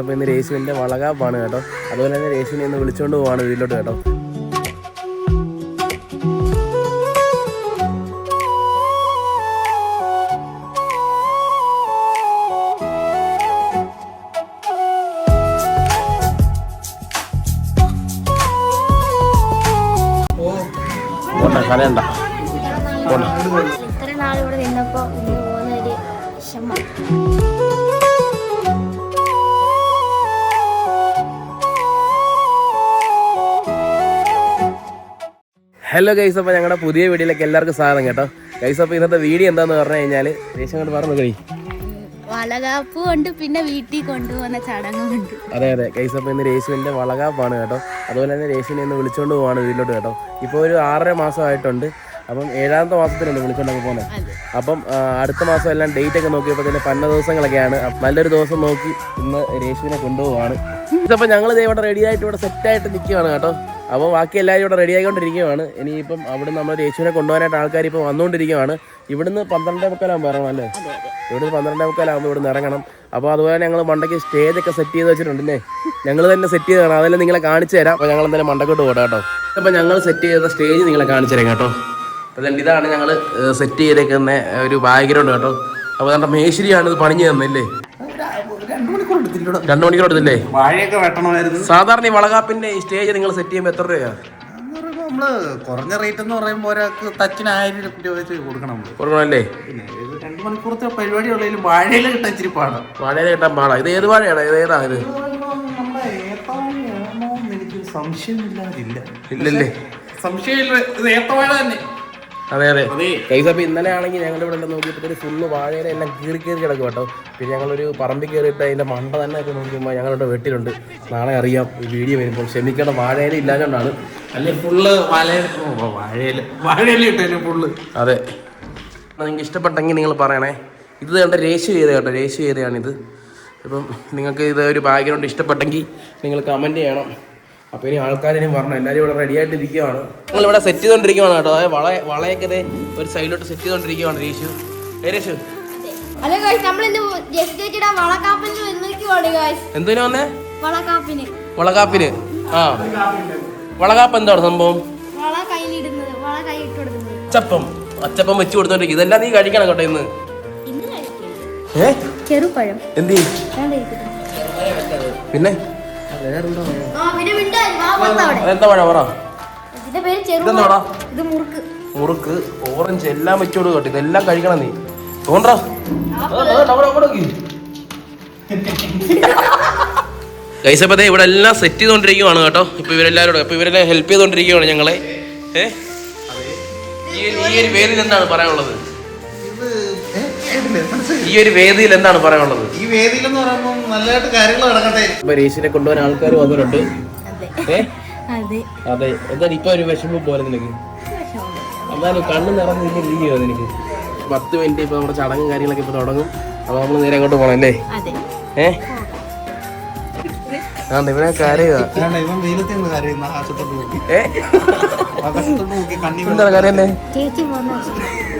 അപ്പോൾ ഇന്ന് രേശുവിന്റെ വളകാപ്പാണ് കേട്ടോ. അതുപോലെ തന്നെ രേശുവിനെ ഇന്ന് വിളിച്ചുകൊണ്ട് പോവാണ് വീട്ടിലോട്ട് കേട്ടോ. പോട്ടെ കരയണ്ട. പോട്ടെ. ഇത്ര നാളിവിടെ ഇവിടെ നിന്നപ്പോ ഇന്ന് പോകുന്ന ഒരു വിഷമം. ഹലോ ഗൈസ് അപ്പോൾ ഞങ്ങളുടെ പുതിയ വീഡിയോയിലേക്ക് എല്ലാവർക്കും സ്വാഗതം കേട്ടോ. ഗൈസ് അപ്പോൾ ഇന്നത്തെ വീഡിയോ എന്താന്ന് പറഞ്ഞു കഴിഞ്ഞാൽ ദേശം കൊണ്ട് പറഞ്ഞു കഴി വളകാപ്പ് കൊണ്ട് പിന്നെ വീട്ടിൽ കൊണ്ടുപോകുന്ന ചടങ്ങുമുണ്ട് അതെ അതെ. ഗൈസ് അപ്പോൾ ഇന്ന് രേശുവിന്റെ വളകാപ്പാണ് കേട്ടോ. അതുപോലെ തന്നെ രേശുവിനെ ഇന്ന് വിളിച്ചുകൊണ്ട് പോവാണ് വീട്ടിലോട്ട് കേട്ടോ. ഇപ്പോൾ ഒരു ആറര മാസമായിട്ടുണ്ട് അപ്പം ഏഴാമത്തെ മാസത്തിലുണ്ട് വിളിച്ചുകൊണ്ടൊക്കെ പോകുന്നത് അപ്പം അടുത്ത മാസം എല്ലാം ഡേറ്റ് ഒക്കെ നോക്കിയപ്പോൾ തന്നെ പന്ന ദിവസങ്ങളൊക്കെയാണ്. അപ്പൊ നല്ലൊരു ദിവസം നോക്കി ഇന്ന് രേശുവിനെ കൊണ്ടുപോവാണ്. ഇതപ്പോൾ ഞങ്ങൾ ഇവിടെ റെഡി ആയിട്ട് ഇവിടെ സെറ്റായിട്ട് നിൽക്കുകയാണ് കേട്ടോ. അപ്പോൾ ബാക്കി എല്ലാവരും ഇവിടെ റെഡി ആയിക്കൊണ്ടിരിക്കുകയാണ്. ഇനിയിപ്പം അവിടെ നമ്മൾ യേശുവിനെ കൊണ്ടുപോകാനായിട്ട് ആൾക്കാർ ഇപ്പോൾ വന്നുകൊണ്ടിരിക്കുകയാണ്. ഇവിടുന്ന് പന്ത്രണ്ടേ മുക്കാലാകുമ്പോൾ ഇറങ്ങണം അല്ലേ? ഇവിടുന്ന് പന്ത്രണ്ടേ മുക്കാലാകുമ്പോൾ ഇവിടുന്ന് ഇറങ്ങണം. അപ്പോൾ അതുപോലെ ഞങ്ങൾ മണ്ടയ്ക്ക് സ്റ്റേജ് ഒക്കെ സെറ്റ് ചെയ്ത് വെച്ചിട്ടുണ്ടല്ലേ? ഞങ്ങൾ തന്നെ സെറ്റ് ചെയ്തതാണ് അതെല്ലാം നിങ്ങളെ കാണിച്ചു തരാം. അപ്പോൾ ഞങ്ങൾ എന്തായാലും മണ്ടക്കോട്ട് പോകാം കേട്ടോ. അപ്പോൾ ഞങ്ങൾ സെറ്റ് ചെയ്ത സ്റ്റേജ് നിങ്ങളെ കാണിച്ചു തരാം കേട്ടോ. അപ്പോൾ ഇതാണ് ഞങ്ങൾ സെറ്റ് ചെയ്തേക്കുന്ന ഒരു ബാക്ക്ഗ്രൗണ്ട് കേട്ടോ. അപ്പോൾ നമ്മുടെ മേശിരിയാണ് ഇത് പണിഞ്ഞു തന്നില്ലേ രണ്ടു മണിക്കൂർ എടുത്തില്ലേ വാഴയൊക്കെ വെട്ടണമായിരുന്നു. സാധാരണ ഈ വളകാപ്പിന്റെ സ്റ്റേജ് നിങ്ങൾ സെറ്റ് ചെയ്യുമ്പോൾ എത്ര രൂപയാ? എന്ന് പറയുമ്പോ നമ്മൾ കുറഞ്ഞ റേറ്റ് എന്ന് പറയുമ്പോൾ ഒരാൾക്ക് തച്ചിന് ആയിരം രൂപ വെച്ച് കൊടുക്കണം കൊടുക്കണമല്ലേ? രണ്ടു മണിക്കൂറത്തെ പരിപാടി ഉള്ളതിലും വാഴയില കിട്ടാൻ ഇച്ചിരി പാടാണ് വാഴയില കിട്ടാൻ പാടാ. ഇത് ഏത് വാഴയാണ്? ഇത് ഏതാ ഇത്? സംശയമില്ലാതില്ല. ഇല്ലല്ലേ? സംശയമില്ല. ഇത് ഏത്തവാഴ തന്നെ. അതെ അതെ. കൈസ് അപ്പോൾ ഇന്നലെ ആണെങ്കിൽ ഞങ്ങളുടെ ഇവിടെ എല്ലാം നോക്കിയപ്പോൾ ഫുള്ള് വാഴയുടെ എല്ലാം കീറി കീറി കിടക്കും കേട്ടോ. പിന്നെ ഞങ്ങളൊരു പറമ്പിൽ കയറിയിട്ട് അതിന്റെ മണ്ട തന്നെ ഒക്കെ നോക്കുമ്പോൾ ഞങ്ങളുടെ വെട്ടിലുണ്ട് നാളെ അറിയാം ഈ വീഡിയോ വരുമ്പോൾ. ക്ഷമിക്കേണ്ട വാഴയില ഇല്ലാഞ്ഞുകൊണ്ടാണ് അല്ലെ ഫുള്ള് വാഴ വാഴയില. വാഴയില ഫുള്ള്. അതെ. നിങ്ങൾക്ക് ഇഷ്ടപ്പെട്ടെങ്കിൽ നിങ്ങൾ പറയണേ. ഇത് കണ്ട രേഷ്യ ചെയ്ത കേട്ടോ രേഷ്യ ചെയ്തതാണിത് ഇപ്പം നിങ്ങൾക്ക് ഇത് ഒരു ബാക്ക്ഗ്രൗണ്ട് ഇഷ്ടപ്പെട്ടെങ്കിൽ നിങ്ങൾ കമന്റ് ചെയ്യണം. അപ്പോൾ ഇനി ആൾക്കാരിനും പറഞ്ഞു എല്ലാവരും ഇവിടെ റെഡി ആയിട്ട് ഇരിക്കുവാണ് നിങ്ങൾ ഇവിടെ സെറ്റ് ചെയ്തുകൊണ്ടിരിക്കുവാണ് കേട്ടോ. അതായത് വള വളയൊക്കെ ദേ ഒരു സൈഡിലോട്ട് സെറ്റ് ചെയ്തുകൊണ്ടിരിക്കുവാണ് രേഷു. രീഷു. ഹലോ ഗായ്സ് നമ്മൾ ഇന്ന് ജസ്റ്റ് ചേച്ചിയുടെ വളക്കാപ്പിന് വന്നിരിക്കുവാണ് ഗായ്സ് എന്തിനു വന്നേ? വളക്കാപ്പിന് വളകാപ്പിന്. ആ. വളകാപ്പ് എന്താണ് സംഭവം? വള കയ്യിലിടുന്നത്. വള കൈയിട്ട് കൊടുക്കുന്നത്. അച്ചപ്പം. അച്ചപ്പം വെച്ച് കൊടുത്തോണ്ടിരിക്കും ഇതെല്ലാം നീ കഴിക്കണം കേട്ടോ ഇന്ന്. ഇന്ന് ഏ? ചെറുപഴം എന്തി പിന്നെ? ആ പിന്നെ മിണ്ടായി വാ വന്ന അവിടെ. അതെന്താ പഴം പറ. ഇതിന്റെ പേര് ഇതെന്താ ഇത് മുറുക്ക്. മുറുക്ക് ഓറഞ്ച് എല്ലാം വെച്ചോട് കേട്ടോ ഇതെല്ലാം കഴിക്കണം നീ. തോണ്ടാ? കൈസപ്പതേ ഇവിടെ എല്ലാം സെറ്റ് ചെയ്തോണ്ടിരിക്കുവാണ് കേട്ടോ. ഇപ്പൊ ഇവരെല്ലാവരും ഇപ്പൊ ഇവരെല്ലാം ഹെൽപ്പ് ചെയ്തോണ്ടിരിക്കുവാണ് ഞങ്ങളെ. ഏ? ഈ ഒരു- ഈ ഒരു എന്താണ് പറയാനുള്ളത്? ഈ ഒരു വേദിയിൽ എന്താണ് പറയാനുള്ളത്? ഈ വേദിയിലെന്ന് പറയുമ്പോൾ നല്ലതായിട്ട് കാര്യങ്ങൾ നടക്കട്ടെ. ഇപ്പൊ രേശിനെ കൊണ്ടുപോകാൻ ആൾക്കാർ വന്നിട്ടുണ്ട്. അതെ. എന്താണ് അതെ. അതെ. എന്തായാലും ഇപ്പൊ ഒരു വിഷമം പോലെ നിനക്ക്. എന്നാലും കണ്ണ് നിറഞ്ഞിരിക്കുകയോ എനിക്ക് പത്ത് മിനിറ്റ് ഇപ്പൊ നമ്മുടെ ചടങ്ങും കാര്യങ്ങളൊക്കെ ഇപ്പൊ തുടങ്ങും. അപ്പൊ നമ്മൾ നേരെ അങ്ങോട്ട് പോകണം അല്ലേ? അതെ. ഏ? ഇവനെ കരയുക.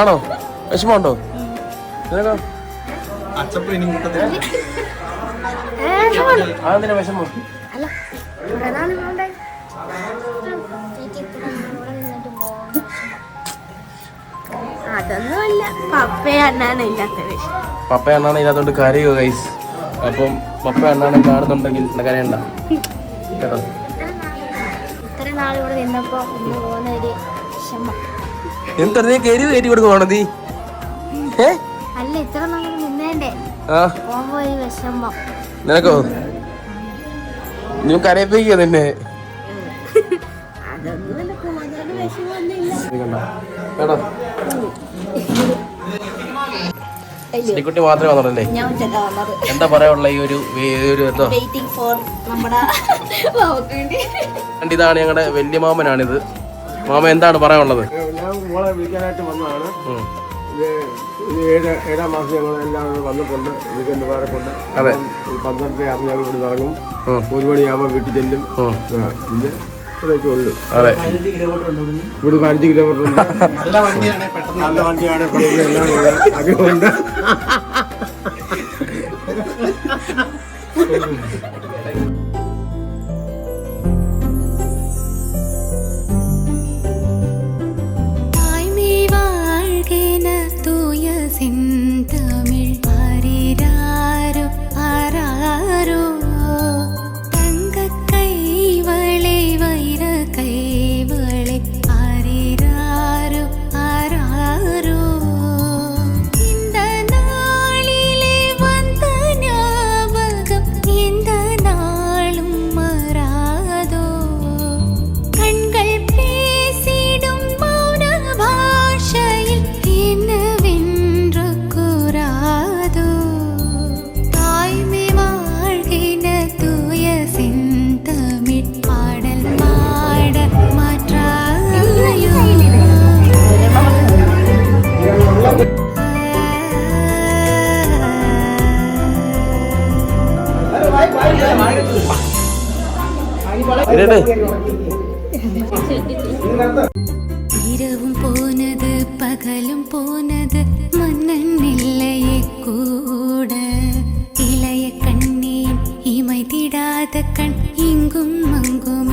ആണോ? വിഷമമുണ്ടോ? അതെന്തിനാ വിഷമം? അല്ല അതൊന്നുമല്ല പപ്പ അണ്ണാണ് ഇല്ലാത്തോണ്ട് കരയുക ഗൈസ് അപ്പം പപ്പ അണ്ണാണ് കാണുന്നുണ്ടെങ്കിൽ കരയണ്ട. കേട്ടോ? ഇത്ര നാൾ ഇവിടെ നിന്നപ്പോ ഇന്ന് പോകുന്ന ഒരു വിഷമം. എന്താ നീ കയറി കയറ്റി കൊടുക്കുവാണോ നീ? ഏ? നിനക്കോ? നീ കരയിപ്പിക്കുക നിന്നെ? ശ്രീകുട്ടി മാത്രമേ വന്നുള്ളല്ലേ എന്താ പറയാനുള്ള ഈ ഒരു എന്തോ? ഇതാണ് ഞങ്ങളുടെ വലിയ മാമനാണിത്. മാമ എന്താണ് പറയാനുള്ളത്? ഞാൻ വിളിക്കാനായിട്ട് വന്നതാണ്. ഏഴ് ഏഴാം മാസം ഞങ്ങൾ എല്ലാം വന്നിട്ടുണ്ട് വീക്കെൻഡ് കൊണ്ട് അതെ. പന്ത്രണ്ട് ആകുമ്പോൾ ഞങ്ങൾ ഇവിടെ ഇറങ്ങും. ഒരു മണിയാകുമ്പോൾ വീട്ടിൽ ചെല്ലും. പിന്നെ ഇത്രയൊക്കെ ഉള്ളു അതെ. ഇവിടെ പതിനഞ്ച് കിലോമീറ്റർ ഉണ്ട്. നല്ല വണ്ടിയാണെ പെട്ടെന്ന് നല്ല இரவும் போனது பகலும் போனது மன்னன் இல்லையே கூட. இளைய கண்ணீன் இமை திடாத கண் இங்கும் அங்கும்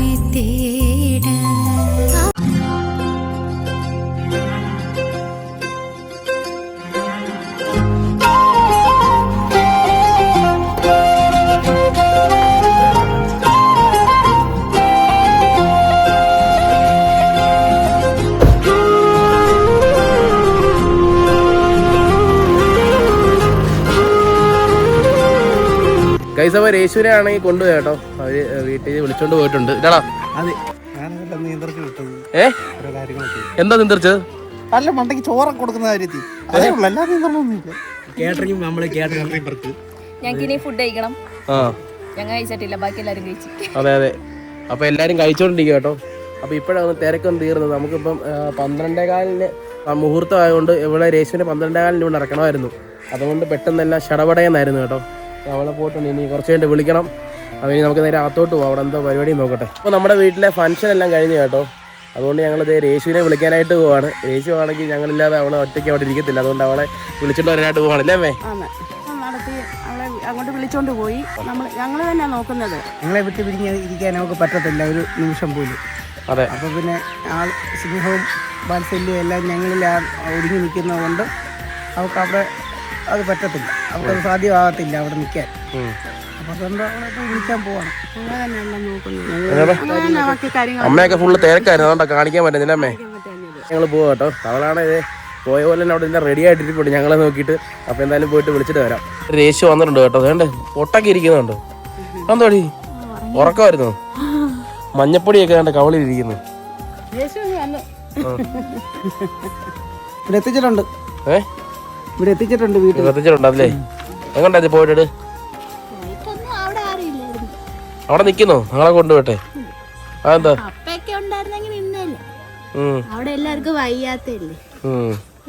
ഗൈസ് അവർ യേശുവിനെ ആണെങ്കിൽ കൊണ്ടുപോയി കേട്ടോ. അവർ വീട്ടിൽ വിളിച്ചോണ്ട് പോയിട്ടുണ്ട്. ഇതാടാ. ഏ? എന്താ നിന്ത്രിച്ചത് അല്ല മണ്ടയ്ക്ക് ചോറൊക്കെ കൊടുക്കുന്ന കാര്യത്തിൽ കേട്ടറിങ് നമ്മൾ ഞങ്ങൾക്ക് ഇനി ഫുഡ് കഴിക്കണം. ആ. ഞങ്ങൾ കഴിച്ചിട്ടില്ല ബാക്കി എല്ലാവരും കഴിച്ചു അതെ അതെ. അപ്പൊ എല്ലാരും കഴിച്ചോണ്ടിരിക്കും കേട്ടോ. അപ്പൊ ഇപ്പോഴാണ് തിരക്കൊന്നും തീർന്നത്. നമുക്കിപ്പം പന്ത്രണ്ടേകാലിന് പന്ത്രണ്ടേ കാലിന് ആ മുഹൂർത്തം ആയതുകൊണ്ട് ഇവിടെ രേശുവിനെ പന്ത്രണ്ടേ കാലിന് ഇവിടെ ഇറക്കണമായിരുന്നു അതുകൊണ്ട് പെട്ടെന്നെല്ലാം ഷടപടയെന്നായിരുന്നു കേട്ടോ. അവളെ പോയിട്ടുണ്ട്. ഇനി കുറച്ച് കഴിഞ്ഞിട്ട് വിളിക്കണം. അവന് നമുക്ക് നേരെ അകത്തോട്ട് പോകാം അവിടെ എന്തോ പരിപാടി നോക്കട്ടെ. അപ്പോൾ നമ്മുടെ വീട്ടിലെ ഫംഗ്ഷൻ എല്ലാം കഴിഞ്ഞു കേട്ടോ. അതുകൊണ്ട് ഞങ്ങൾ ഇതേ രേശുവിനെ വിളിക്കാനായിട്ട് പോവാണ്. രേശു ആണെങ്കിൽ ഞങ്ങളില്ലാതെ അവളെ ഒറ്റയ്ക്ക് അവിടെ ഇരിക്കത്തില്ല. അതുകൊണ്ട് അവളെ വിളിച്ചിട്ട് വരാനായിട്ട് പോവാണ് അല്ലേ അമ്മേ അങ്ങോട്ട് വിളിച്ചോണ്ട് പോയി. നമ്മൾ ഞങ്ങൾ തന്നെ നോക്കുന്നത്. ഞങ്ങളെ വിട്ട് പിരിഞ്ഞ് ഇരിക്കാൻ നമുക്ക് പറ്റത്തില്ല. ഒരു നിമിഷം പോലും. അതെ. അപ്പോൾ പിന്നെ ആൾ സ്നേഹവും വാത്സല്യവും എല്ലാം ഞങ്ങളിൽ ആ ഒതുങ്ങി നിൽക്കുന്നതുകൊണ്ട് അവൾക്ക് അവിടെ അത് പറ്റത്തില്ല. അവൾക്കത് സാധ്യമാകത്തില്ല അവിടെ നിൽക്കാൻ. അപ്പൊ അതുകൊണ്ട് പോയി പോവാണ്. കാര്യങ്ങൾ അമ്മയൊക്കെ ഫുള്ള് തിരക്കായിരുന്നു അതുകൊണ്ടാ കാണിക്കാൻ പറ്റുന്നില്ല അമ്മേ. ഞങ്ങൾ പോവാ കേട്ടോ. അവളാണ് ഇത് പോയ പോലെ തന്നെ അവിടെ നിന്ന് റെഡി ആയിട്ടിരിപ്പുണ്ട്. ഞങ്ങളെ നോക്കിയിട്ട് അപ്പോൾ എന്തായാലും പോയിട്ട് വിളിച്ചിട്ട് വരാം. രേശു വന്നിട്ടുണ്ട് കേട്ടോ. അതുകൊണ്ട് പൊട്ടൊക്കെ ഇരിക്കുന്നുണ്ട്. എന്തോടി? ഉറക്കമായിരുന്നു? മഞ്ഞപ്പൊടിയൊക്കെ കണ്ട് കവളിലിരിക്കുന്നു. ഇവിടെ എത്തിച്ചിട്ടുണ്ട്. ഏ? ഇവിടെ എത്തിച്ചിട്ടുണ്ട് വീട്ടിൽ. എത്തിച്ചിട്ടുണ്ട് അല്ലേ എങ്ങോട്ടാ പോയിട്ട് ഇതൊന്നും അവിടെ നിക്കുന്നു നിൽക്കുന്നു. ഞങ്ങളെ കൊണ്ടുപോട്ടെ. അതെന്താ? അപ്പൊക്കെ ഉണ്ടായിരുന്നെങ്കിൽ നിന്നല്ലേ ഉം, അവിടെ എല്ലാവർക്കും വയ്യാത്തല്ലേ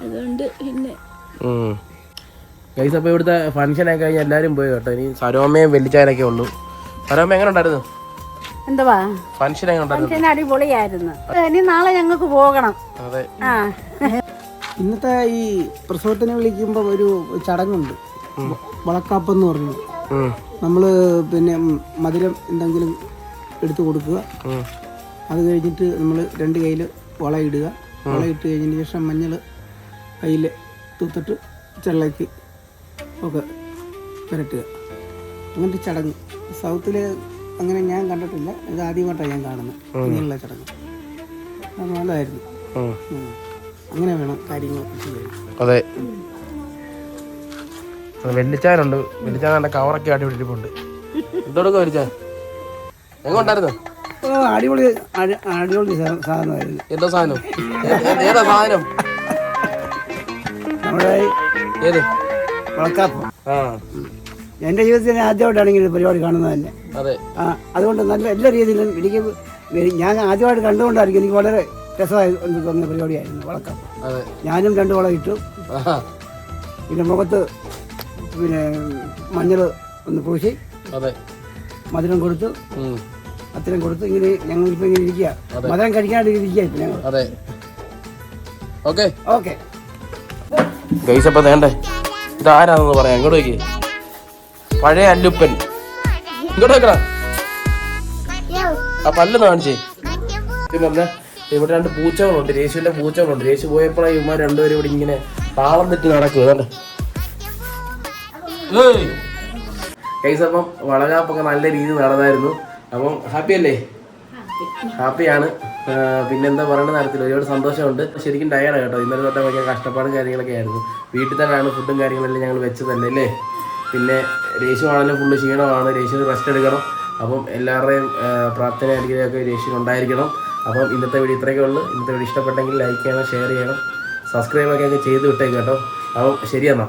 അതുകൊണ്ട് പിന്നെ ഉം. ഗൈസ് അപ്പോൾ ഇവിടുത്തെ ഫംഗ്ഷനൊക്കെ കഴിഞ്ഞ് എല്ലാവരും പോയി കേട്ടോ. ഇനി സരോമയും വെല്ലിച്ചാനൊക്കെ ഉള്ളു. സരോമ എങ്ങനെ ഉണ്ടായിരുന്നു? എന്തുവാ? ഫംഗ്ഷൻ എങ്ങനെ ഉണ്ടായിരുന്നു? ഫംഗ്ഷൻ അടിപൊളിയായിരുന്നു. ഇനി നാളെ ഞങ്ങൾക്ക് പോകണം. അതെ. ആ. ഇന്നത്തെ ഈ പ്രസവത്തിനെ വിളിക്കുമ്പോൾ ഒരു ചടങ്ങുണ്ട്. വളക്കാപ്പെന്ന് പറഞ്ഞു. നമ്മൾ നമ്മൾ പിന്നെ മധുരം എന്തെങ്കിലും എടുത്തു കൊടുക്കുക. അത് കഴിഞ്ഞിട്ട് നമ്മൾ രണ്ട് കയ്യിൽ വളയിടുക വളയിട്ട് കഴിഞ്ഞതിന് ശേഷം മഞ്ഞൾ കയ്യിൽ തൂത്തിട്ട് ചെള്ളയ്ക്ക് ഒക്കെ പുരട്ടുക. അങ്ങനത്തെ ചടങ്ങ്. സൗത്തിൽ അങ്ങനെ ഞാൻ കണ്ടിട്ടില്ല. ഇത് ആദ്യമായിട്ടാണ് ഞാൻ കാണുന്നത്. ഇങ്ങനെയുള്ള ചടങ്ങ്. അത് നല്ലതായിരുന്നു. അങ്ങനെ വേണം കാര്യങ്ങളൊക്കെ ചെയ്യാൻ. അതെ. വെല്ലിച്ചാനുണ്ട് വെല്ലിച്ചാൻ കവറൊക്കെ ആട്ടി വിട്ടിട്ടുണ്ട് എന്തോടൊക്കെ വെല്ലിച്ചാൻ എങ്ങോട്ടായിരുന്നു ഓ അടിപൊളി അടിപൊളി സാധനമായിരുന്നു. എന്തോ സാധനം? ഏതാ സാധനം? നമ്മുടെ ഏത്? വളക്കാപ്പം. ആ. എന്റെ ജീവിതത്തിൽ ആദ്യമായിട്ടാണ് ഇങ്ങനെ പരിപാടി കാണുന്നത് തന്നെ. അതെ. ആ അതുകൊണ്ട് നല്ല എല്ലാ രീതിയിലും എനിക്ക് ഞാൻ ആദ്യമായിട്ട് കണ്ടുകൊണ്ടായിരിക്കും എനിക്ക് വളരെ രസമായി തോന്നുന്ന പരിപാടിയായിരുന്നു വളക്കം ഞാനും രണ്ട് വളം ഇട്ടു. പിന്നെ മുഖത്ത് പിന്നെ മഞ്ഞൾ ഒന്ന് പൂശി. മധുരം കൊടുത്തു. അത്തരം കൊടുത്ത്. ഇങ്ങനെ ഞങ്ങൾ ഇപ്പൊ ഇങ്ങനെ ഇരിക്കുക മധുരം കഴിക്കാണ്ട് ഇരിക്കുക ഇപ്പൊ ഞങ്ങൾ. ഓക്കെ. ഓക്കെ. ഗൈസ് അപ്പൊ വേണ്ടേ ഇതാരാണെന്ന് പറയാം. ഇങ്ങോട്ട് നോക്കി പഴയ അല്ലുപ്പൻ. ഇങ്ങോട്ട് വെക്കടാ ആ പല്ല് കാണിച്ചേ. പിന്നെ ഇവിടെ രണ്ട് പൂച്ചകളുണ്ട് രേശുവിന്റെ പൂച്ചകളുണ്ട്. രേശു പോയപ്പോഴാണ് ഇവന്മാർ രണ്ടുപേരും ഇവിടെ ഇങ്ങനെ താളം തെറ്റി നടക്കുക അതുകൊണ്ട് കൈസ് അപ്പം വളകാപ്പൊക്കെ നല്ല രീതിയിൽ നടന്നായിരുന്നു. അപ്പം ഹാപ്പി അല്ലേ ഹാപ്പിയാണ് പിന്നെന്താ പറയേണ്ട നടത്തില്ല ഒരുപാട് സന്തോഷമുണ്ട്. ശരിക്കും ടയർഡ് കേട്ടോ. ഇന്നലെ തൊട്ട് ഭയങ്കര കഷ്ടപ്പാടും കാര്യങ്ങളൊക്കെ ആയിരുന്നു. വീട്ടിൽ തന്നെയാണ് ഫുഡും കാര്യങ്ങളെല്ലാം ഞങ്ങൾ വെച്ചത് തന്നെ അല്ലേ? പിന്നെ രേശു ആണെങ്കിലും ഫുള്ള് ക്ഷീണമാണ്. രേശുവിന് റെസ്റ്റ് എടുക്കണം. അപ്പം എല്ലാവരുടെയും പ്രാർത്ഥന അനുഗ്രഹമൊക്കെ രേശുവിന് ഉണ്ടായിരിക്കണം. അപ്പം ഇന്നത്തെ വീഡിയോ ഇത്രയൊക്കെ ഉള്ളൂ. ഇന്നത്തെ വീഡിയോ ഇഷ്ടപ്പെട്ടെങ്കിൽ ലൈക്ക് ചെയ്യണം ഷെയർ ചെയ്യണം സബ്സ്ക്രൈബ് ഒക്കെ ചെയ്ത് വിട്ടേക്ക് കേട്ടോ. അപ്പം ശരിയെന്നാ.